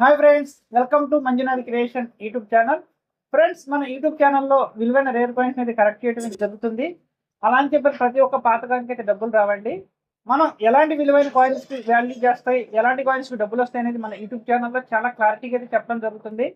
Hi friends welcome to Manjunath creation YouTube channel friends మన YouTube ఛానల్లో విలువైన rare coins అనేది కరెక్ట్ చేయడం అనేది జరుగుతుంది. అలా అని చెప్పి ప్రతి ఒక్క పాతకానికి అయితే డబ్బులు రావండి. మనం ఎలాంటి విలువైన కాయిన్స్ వాల్యూ చేస్తాయి ఎలాంటి కాయిన్స్ డబ్బులు వస్తాయి అనేది మన యూట్యూబ్ ఛానల్లో చాలా క్లారిటీగా అయితే చెప్పడం జరుగుతుంది.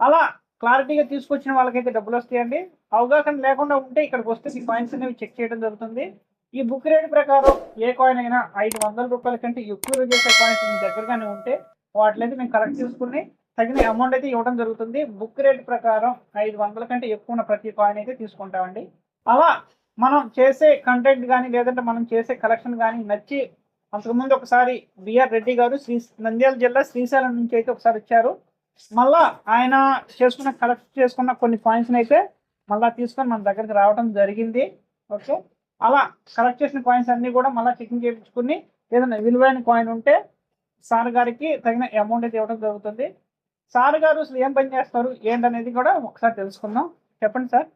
అలా క్లారిటీగా తీసుకొచ్చిన వాళ్ళకైతే డబ్బులు వస్తాయండి. అవగాహన లేకుండా ఉంటే ఇక్కడికి వస్తే ఈ కాయిన్స్ అనేవి చెక్ చేయడం జరుగుతుంది. ఈ బుక్ రేట్ ప్రకారం ఏ కాయిన్ అయినా ఐదు వందల రూపాయల కంటే ఎక్కువ చేసే కాయిన్స్ మీ దగ్గరగానే ఉంటే వాటిలైతే మేము కలెక్ట్ చేసుకుని తగిన అమౌంట్ అయితే ఇవ్వడం జరుగుతుంది. బుక్ రేట్ ప్రకారం ఐదు వందల కంటే ఎక్కువ ఉన్న ప్రతి కాయిన్ అయితే తీసుకుంటామండి. అలా మనం చేసే కంటెంట్ కానీ లేదంటే మనం చేసే కలెక్షన్ కానీ నచ్చి అంతకుముందు ఒకసారి బిఆర్ రెడ్డి గారు శ్రీ నంద్యాల జిల్లా శ్రీశైలం నుంచి అయితే ఒకసారి వచ్చారు. మళ్ళా ఆయన చేసుకున్న కలెక్ట్ చేసుకున్న కొన్ని కాయిన్స్ని అయితే మళ్ళీ తీసుకొని మన దగ్గరికి రావడం జరిగింది. ఓకే? అలా కలెక్ట్ చేసిన కాయిన్స్ అన్నీ కూడా మళ్ళీ చెకింగ్ చేయించుకుని ఏదైనా విలువైన కాయిన్ ఉంటే సార్ గారికి తగిన అమౌంట్ అయితే ఇవ్వడం జరుగుతుంది. సార్ గారు అసలు ఏం పని చేస్తారు ఏంటనేది కూడా ఒకసారి తెలుసుకుందాం. చెప్పండి సార్.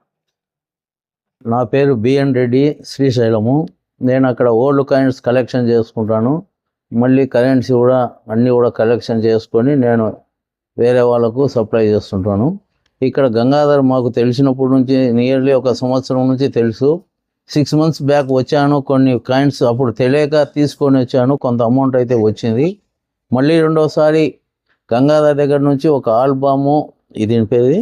నా పేరు బిఎన్ రెడ్డి శ్రీశైలము. నేను అక్కడ ఓల్డ్ కాయిన్స్ కలెక్షన్ చేసుకుంటాను. మళ్ళీ కరెన్సీ కూడా అన్నీ కూడా కలెక్షన్ చేసుకొని నేను వేరే వాళ్ళకు సప్లై చేస్తుంటాను. ఇక్కడ గంగాధర్ మాకు తెలిసినప్పటి నుంచి నియర్లీ ఒక సంవత్సరం నుంచి తెలుసు. సిక్స్ మంత్స్ బ్యాక్ వచ్చాను. కొన్ని కాయిన్స్ అప్పుడు తెలియక తీసుకొని వచ్చాను. కొంత అమౌంట్ అయితే వచ్చింది. మళ్ళీ రెండోసారి గంగాధర్ దగ్గర నుంచి ఒక ఆల్బము ఇది పేరు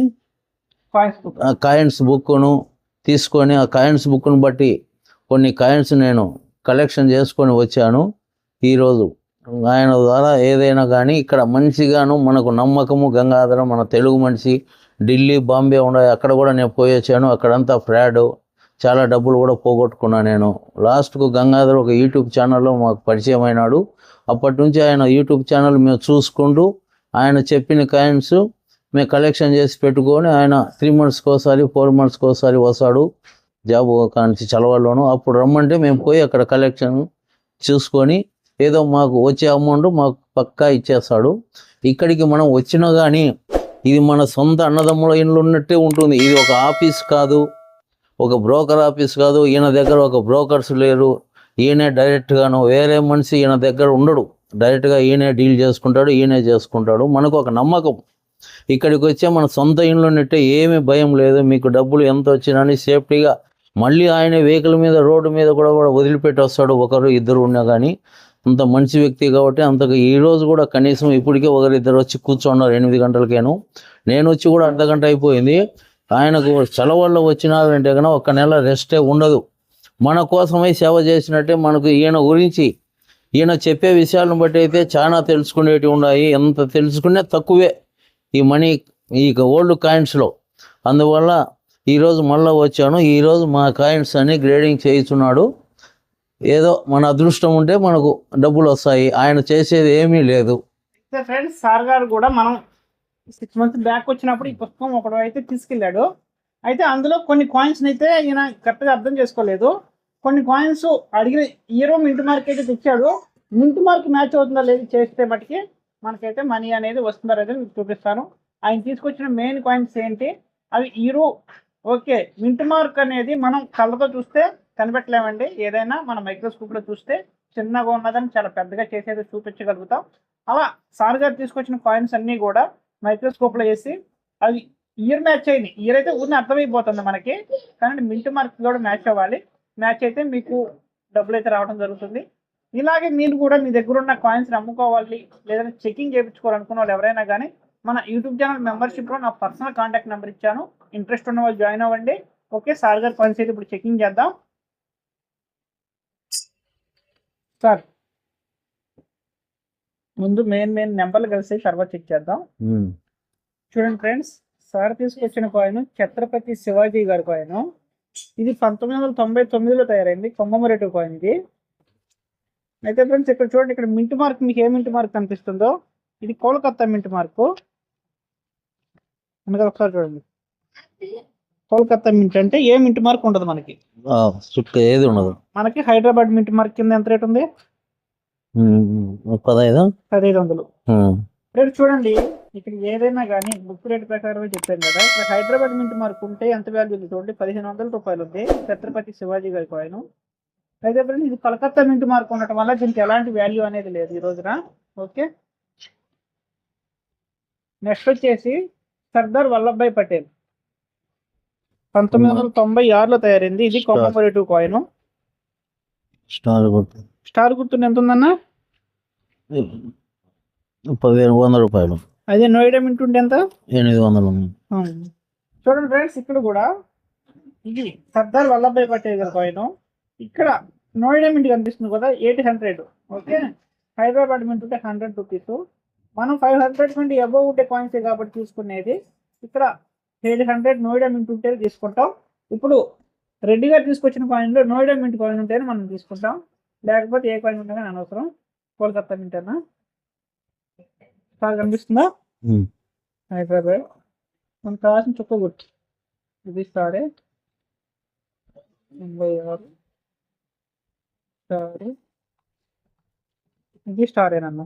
కాయిన్స్ బుక్ ఆ కాయిన్స్ బుక్ను తీసుకొని ఆ కాయిన్స్ బుక్ను బట్టి కొన్ని కాయిన్స్ నేను కలెక్షన్ చేసుకొని వచ్చాను ఈరోజు. ఆయన ద్వారా ఏదైనా కానీ ఇక్కడ మంచిగాను మనకు నమ్మకము గంగాధరం మన తెలుగు మనిషి ఢిల్లీ బాంబే ఉన్నాయి అక్కడ కూడా నేను పోయి వచ్చాను. అక్కడంతా ఫ్రాడ్. చాలా డబ్బులు కూడా పోగొట్టుకున్నాను నేను. లాస్ట్కు గంగాధర్ ఒక యూట్యూబ్ ఛానల్లో మాకు పరిచయం అయినాడు. అప్పటి నుంచి ఆయన యూట్యూబ్ ఛానల్ మేము చూసుకుంటూ ఆయన చెప్పిన కాయిన్స్ మేము కలెక్షన్ చేసి పెట్టుకొని ఆయన త్రీ మంత్స్కి ఒకసారి ఫోర్ మంత్స్కి ఒకసారి వస్తాడు జాబ్ కానించి చలవాళ్ళను అప్పుడు రమ్మంటే మేము పోయి అక్కడ కలెక్షన్ చూసుకొని ఏదో మాకు వచ్చే అమౌంట్ మాకు పక్కా ఇచ్చేస్తాడు. ఇక్కడికి మనం వచ్చినా కానీ ఇది మన సొంత అన్నదమ్ముల ఇండ్లు ఉన్నట్టే ఉంటుంది. ఇది ఒక ఆఫీస్ కాదు. ఒక బ్రోకర్ ఆఫీస్ కాదు ఈయన దగ్గర ఒక బ్రోకర్స్ లేరు. ఈయనే డైరెక్ట్గాను వేరే మనిషి ఈయన దగ్గర ఉండడు. డైరెక్ట్గా ఈయనే డీల్ చేసుకుంటాడు ఈయనే చేసుకుంటాడు. మనకు ఒక నమ్మకం. ఇక్కడికి వచ్చే మన సొంత ఇంట్లో నెట్టే ఏమీ భయం లేదు. మీకు డబ్బులు ఎంత వచ్చినా సేఫ్టీగా మళ్ళీ ఆయన వెహికల్ మీద రోడ్డు మీద కూడా కూడా వదిలిపెట్టి వస్తాడు. ఒకరు ఇద్దరు ఉన్నా కానీ అంత మంచి వ్యక్తి కాబట్టి అంతకు ఈరోజు కూడా కనీసం ఇప్పటికే ఒకరిద్దరు వచ్చి కూర్చున్నారు ఎనిమిది గంటలకేను. నేను వచ్చి కూడా అర్ధ గంట అయిపోయింది. ఆయనకు సెలవుల్లో వచ్చినారంటే కనుక ఒక నెల రెస్టే ఉండదు. మన కోసమై సేవ చేసినట్టే మనకు ఈయన గురించి ఈయన చెప్పే విషయాలను బట్టి అయితే చాలా తెలుసుకునేటివి ఉన్నాయి. ఎంత తెలుసుకునే తక్కువే ఈ మనీ ఈ ఓల్డ్ కాయిన్స్లో. అందువల్ల ఈరోజు మళ్ళీ వచ్చాను. ఈరోజు మా కాయిన్స్ అన్ని గ్రేడింగ్ చేయిస్తున్నాడు. ఏదో మన అదృష్టం ఉంటే మనకు డబ్బులు వస్తాయి. ఆయన చేసేది ఏమీ లేదు. ఫ్రెండ్స్ సార్ గారు కూడా మనం సిక్స్ మంత్స్ బ్యాక్ వచ్చినప్పుడు ఈ పుస్తకం ఒకడు అయితే తీసుకెళ్ళాడు. అయితే అందులో కొన్ని కాయిన్స్ అయితే ఈయన కరెక్ట్గా అర్థం చేసుకోలేదు. కొన్ని కాయిన్స్ అడిగిన హీరో మింట్ మార్క్ అయితే తెచ్చాడు. మింట్ మార్క్ మ్యాచ్ అవుతుందా లేదు చేస్తే మటుకి మనకైతే మనీ అనేది వస్తుందా అనేది మీకు చూపిస్తాను. ఆయన తీసుకొచ్చిన మెయిన్ కాయిన్స్ ఏంటి? అవి హీరో ఓకే మింట్ మార్క్ అనేది మనం కళ్ళతో చూస్తే కనిపెట్టలేమండి. ఏదైనా మన మైక్రోస్కోప్లో చూస్తే చిన్నగా ఉన్నదని చాలా పెద్దగా చేసేది చూపించగలుగుతాం. అలా సార్ గారు తీసుకొచ్చిన కాయిన్స్ అన్నీ కూడా మైక్రోస్కోప్లో వేసి అవి ఇయర్ మ్యాచ్ అయింది ఇయర్ అయితే ఊరిని అర్థమైపోతుంది మనకి. కానీ మింట్ మార్క్ కూడా మ్యాచ్ అవ్వాలి. మ్యాచ్ అయితే మీకు డబ్బులు అయితే రావడం జరుగుతుంది. ఇలాగే మీరు కూడా మీ దగ్గర ఉన్న కాయిన్స్ అమ్ముకోవాలి లేదంటే చెకింగ్ చేయించుకోవాలనుకున్న వాళ్ళు ఎవరైనా కానీ మన యూట్యూబ్ ఛానల్ మెంబర్షిప్లో నా పర్సనల్ కాంటాక్ట్ నెంబర్ ఇచ్చాను. ఇంట్రెస్ట్ ఉన్న వాళ్ళు జాయిన్ అవ్వండి. ఓకే సార్ గారు కాయిన్స్ అయితే ఇప్పుడు చెకింగ్ చేద్దాం. సార్ ముందు మెయిన్ మెయిన్ నెంబర్లు కలిసి తర్వాత చెక్ చేద్దాం. ఉమ్. చూడండి ఫ్రెండ్స్ సార్ తీసుకొచ్చిన కాయిన్ ఛత్రపతి శివాజీ గారి కాయిన్ ఇది పంతొమ్మిది వందల తొంభై తొమ్మిదిలో తయారైంది కొమ్మమరేటివ్ కాయిన్ ఇది అయితే ఫ్రెండ్స్ ఇక్కడ చూడండి ఇక్కడ మింట్ మార్క్ మీకు ఏ మింట్ మార్క్ కనిపిస్తుందో? ఇది కోల్కత్తా మింట్ మార్క్ అందుకని ఒకసారి చూడండి. కోల్కత్తా మింట్ అంటే ఏ మింట్ మార్క్ ఉండదు మనకి? చుక్క ఏది ఉండదు. మనకి హైదరాబాద్ మింట్ మార్క్ కింద ఎంత రేట్ ఉంది? పదహైదా? పదిహేడు వందలు. రేటు చూడండి ఇక్కడ ఏదైనా కానీ బుక్ రేట్ ప్రకారమే చెప్పాను కదా. ఇక్కడ హైదరాబాద్ మింట్ మార్క్ ఉంటే ఎంత వాల్యూ ఉంది చూడండి పదిహేను వందల రూపాయలు ఉంది. ఛత్రపతి శివాజీ గారి కాయిన్ అయితే ఫ్రెండ్స్ ఇది కలకత్తా మింట్ మార్క్ ఉండటం వల్ల దీనికి ఎలాంటి వాల్యూ అనేది లేదు ఈ రోజున. ఓకే? నెక్స్ట్ వచ్చేసి సర్దార్ వల్లభాయ్ పటేల్. పంతొమ్మిది వందల తొంభై ఆరులో తయారైంది. ఇది. కొమ్మరేటివ్ కాయిన్ స్టార్ కొట్టు స్టార్ గుర్తున్న ఎంత ఉందన్న పదిహేను వందల రూపాయలు. అదే నోయిడా మింట్ ఉంటే ఎంత? ఎనిమిది వందలు. చూడండి ఫ్రెండ్స్ ఇక్కడ కూడా ఇది సర్దార్ వల్లభాయ్ పటేల్ గారి కాయిన్. ఇక్కడ నోయిడా మింట్ కనిపిస్తుంది కదా eight hundred. Okay? Hyderabad mint ఉంటే హండ్రెడ్ రూపీస్. మనం ఫైవ్ హండ్రెడ్ మింట్ అబౌవ్ ఉంటే కాయిన్స్ కాబట్టి తీసుకునేది. ఇక్కడ ఎయిట్ హండ్రెడ్ నోయిడా మింట్ ఉంటే తీసుకుంటాం. ఇప్పుడు రెడ్డి గారు తీసుకొచ్చిన కాయిన్లో నోయిడా మింట్ కాయిన్ ఉంటేనే మనం తీసుకుంటాం. లేకపోతే ఏ కాయిన్ ఉంటే అనవసరం. కోల్కత్తా మింట్ అన్నా బాగా కనిపిస్తుందా. హైదరాబాద్ మనకు కావాల్సిన చుక్క గుర్తు ఇది స్టారే. తొంభై ఆరు. స్టార్. ఇది స్టారేనన్న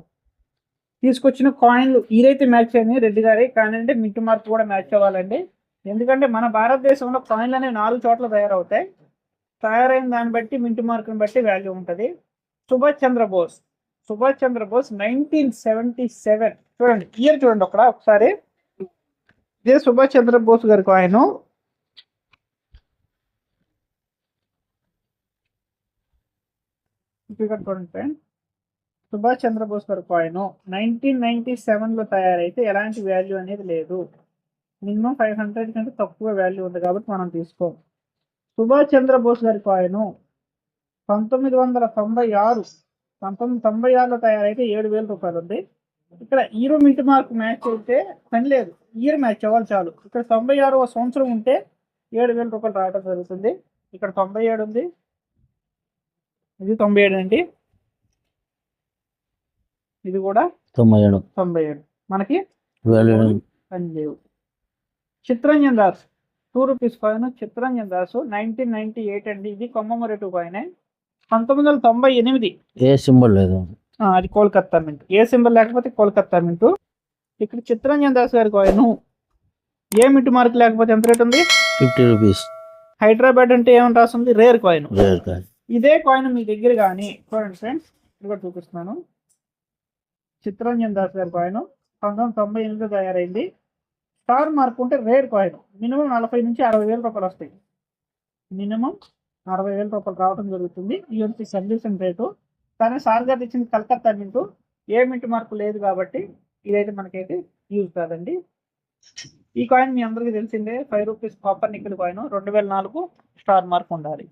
తీసుకొచ్చిన కాయిన్లు ఇదైతే మ్యాచ్ అయ్యింది రెడ్డి గారి. కానీ అంటే మింటు మార్క్ కూడా మ్యాచ్ అవ్వాలండి. ఎందుకంటే మన భారతదేశంలో కాయిన్లు అనేవి నాలుగు చోట్ల తయారవుతాయి. తయారైన దాన్ని బట్టి మింటు మార్కుని బట్టి వాల్యూ ఉంటుంది. Subhash Chandrabose Subhash Chandrabose nineteen seventy seven చూడండి ఇయర్ చూడండి అక్కడ ఒకసారి. ఇదే సుభాష్ చంద్రబోస్ గారి కాయిన్ ఇక్కడ చూడండి ఫ్రెండ్ సుభాష్ చంద్రబోస్ గారి కాయిన్ నైన్టీన్ నైన్టీ సెవెన్లో తయారైతే ఎలాంటి వాల్యూ అనేది లేదు. మినిమం ఫైవ్ హండ్రెడ్ కంటే తక్కువ వాల్యూ ఉంది కాబట్టి మనం తీసుకోం సుభాష్ చంద్రబోస్ గారి కాయిన్ పంతొమ్మిది వందల తొంభై ఆరు పంతొమ్మిది తొంభై ఆరులో తయారైతే ఏడు వేల రూపాయలు ఉంది. ఇక్కడ ఈరో మింట్ మార్క్ మ్యాచ్ అయితే పని లేదు. ఇయర్ మ్యాచ్ అవ్వాలి చాలు. ఇక్కడ తొంభై ఆరవ సంవత్సరం ఉంటే ఏడు వేల రూపాయలు రావడం జరుగుతుంది. ఇక్కడ తొంభై ఏడు ఉంది. ఇది తొంభై ఏడు అండి. ఇది కూడా తొంభై ఏడు. తొంభై ఏడు. మనకి పని లేవు. Chittaranjan Das. Two rupees coin Chittaranjan Das. Nineteen ninety eight అండి ఇది. కొమ్మమరేటివ్ కాయిన్ పంతొమ్మిది వందల తొంభై ఎనిమిది. ఏ సింబల్ లేదు. అది కోల్కత్తా మింట్ ఏ సింబల్ లేకపోతే కోల్కత్తా మింట్ ఇక్కడ చిత్రంజన్ దాస్ గారి కాయిన్ ఏ మింట్ మార్క్ లేకపోతే ఎంత రేట్ ఉంది? ఫిఫ్టీ రూపీస్ హైదరాబాద్ అంటే ఏమని రాస్తుంది రేర్ కాయిన్ రేర్ కాదు ఇదే కాయిన్ మీ దగ్గర కానీ చూడండి ఫ్రెండ్స్ ఇక్కడ చూపిస్తున్నాను. చిత్రంజన్ దాస్ గారి కాయిన్ పంతొమ్మిది వందల తొంభై ఎనిమిదిలో తయారైంది. స్టార్ మార్క్ ఉంటే రేర్ కాయిన్. మినిమం నలభై నుంచి అరవై వేల రూపాయలు వస్తాయి. మినిమం అరవై వేల రూపాయలు రావడం జరుగుతుంది. UNC servicing rate. కానీ సార్ గారు ఇచ్చింది కలకత్తా మింటు ఏ మింట్ మార్కు లేదు కాబట్టి ఇదైతే మనకైతే యూజ్ కాదండి. ఈ కాయిన్ మీ అందరికీ తెలిసిందే. Five rupees copper nickel coin. రెండు వేల నాలుగు స్టార్ మార్క్ ఉండాలి.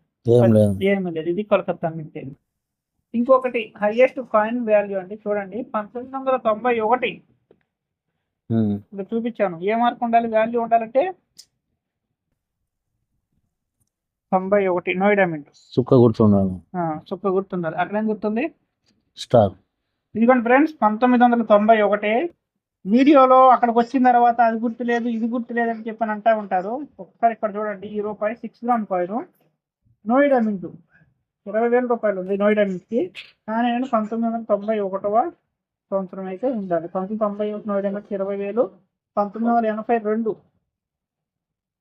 ఏమీ లేదు. ఇది కోల్కత్తా మింటే ఇంకొకటి హైయెస్ట్ కాయిన్ వాల్యూ అండి. చూడండి పంతొమ్మిది వందల తొంభై ఒకటి. ఇక్కడ చూపించాను. ఏ మార్క్ ఉండాలి? వాల్యూ ఉండాలంటే తొంభై ఒకటి. నోయిడా మింట్ చుక్క కూర్చుండాలి చుక్క గుర్తుండాలి. అక్కడ ఏం గుర్తుంది? స్టార్. ఇదిగోండి ఫ్రెండ్స్ పంతొమ్మిది వందల తొంభై ఒకటి వీడియోలో అక్కడికి వచ్చిన తర్వాత అది గుర్తు లేదు ఇది గుర్తు లేదు అని చెప్పని అంటా ఉంటారు. ఒకసారి ఇక్కడ చూడండి. ఈ రూపాయి six gram coin Noida mint ఇరవై వేల రూపాయలు ఉంది నోయిడా మింట్కి కానీ నేను పంతొమ్మిది వందల తొంభై ఒకటవ సంవత్సరం అయితే ఉండాలి. పంతొమ్మిది తొంభై ఒకటి మింట్ ఇరవై వేలు పంతొమ్మిది వందల ఎనభై రెండు.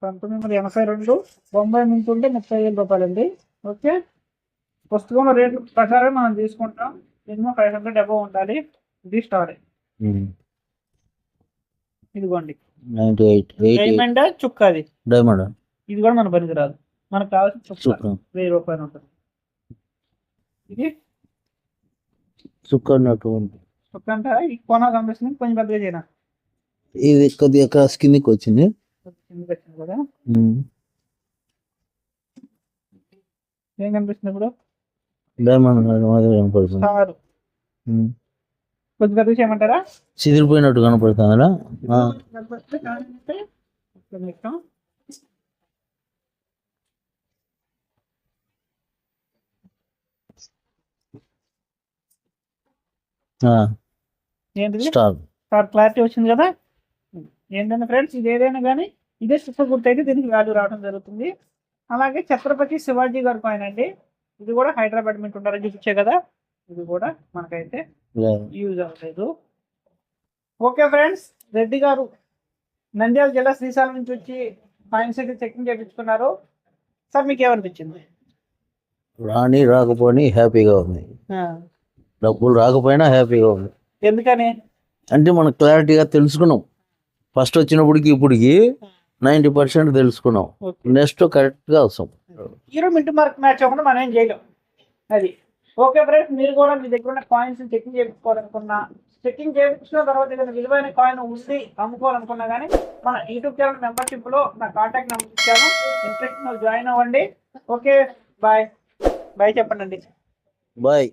పంతొమ్మిది వందల ఎనభై రెండు బొంబాయి మింట్ ఉంటే ముప్పై వేల రూపాయలు ఉంది ఓకే? పుస్తకంలో రేట్లు ప్రకారం మనం తీసుకుంటాం. మినిమం ఫైవ్ హండ్రెడ్ అబౌవ్ ఉండాలి. ఇది స్టార్. ఇదిగోండి. డైమండ్ చుక్క అది? డైమండ్ ఇది కూడా మన పనికి రాదు. మనకు కావాల్సిన చుక్క వెయ్యి రూపాయలు ఉంటుంది. ఇది? చుక్క అన్నట్టు ఈ కొన కనిపిస్తుంది కొంచెం పెద్దగా చేయనా? ఇది కొద్దిగా క్రాస్ కిందికి వచ్చింది. కిందకి వచ్చింది కదా. ఏం కనిపిస్తుంది ఇప్పుడు? ఉమ్. కొంచెం పెద్దగా చేయమంటారా చిదిరిపోయినట్టు కనపడుతుందా. ఆ, ఏంటిది? స్టార్. స్టార్ క్లారిటీ వచ్చింది కదా? ఏంటంటే ఫ్రెండ్స్ ఇది ఏదైనా కానీ ఇదే సుఖ గుర్తు అయితే దీనికి వాల్యూ రావడం జరుగుతుంది. అలాగే ఛత్రపతి శివాజీ గారు కాయిన్ అండి. ఇది కూడా హైదరాబాద్ మింట్ ఉంటారని చూపించే కదా? ఇది కూడా మనకైతే. యూజ్ అవ్వలేదు. ఓకే ఫ్రెండ్స్ రెడ్డి గారు నంద్యాల జిల్లా శ్రీశైలం నుంచి వచ్చి కాయిన్స్ అయితే చెకింగ్ చేయించుకున్నారు సార్ మీకు ఏమనిపించింది? రాని రాకపోని హ్యాపీగా ఉంది. డబ్బులు రాకపోయినా హ్యాపీగా ఉంది. ఎందుకని? అంటే మనం క్లారిటీగా తెలుసుకున్నాం. ఫస్ట్ వచ్చినప్పటికి ఇప్పటికి నైంటీ పర్సెంట్ తెలుసుకున్నాం. నెక్స్ట్ కరెక్ట్గా వస్తాం. హీరో మింటు మార్క్ మ్యాచ్ అవ్వకుండా మనం ఏం చేయలేం. అది. ఓకే ఫ్రెండ్స్ మీరు కూడా మీ దగ్గర ఉన్న కాయిన్స్ చెకింగ్ చేయించుకోవాలనుకున్నా చెకింగ్ చేయించిన తర్వాత ఏదైనా విలువైన కాయిన్ ఉంది అమ్ముకోవాలనుకున్నా కానీ మన యూట్యూబ్ ఛానల్ మెంబర్షిప్లో నా కాంటాక్ట్ నెంబర్ ఇచ్చాను. ఇంట్రెస్ట్ జాయిన్ అవ్వండి. ఓకే బాయ్ బాయ్ చెప్పండి బాయ్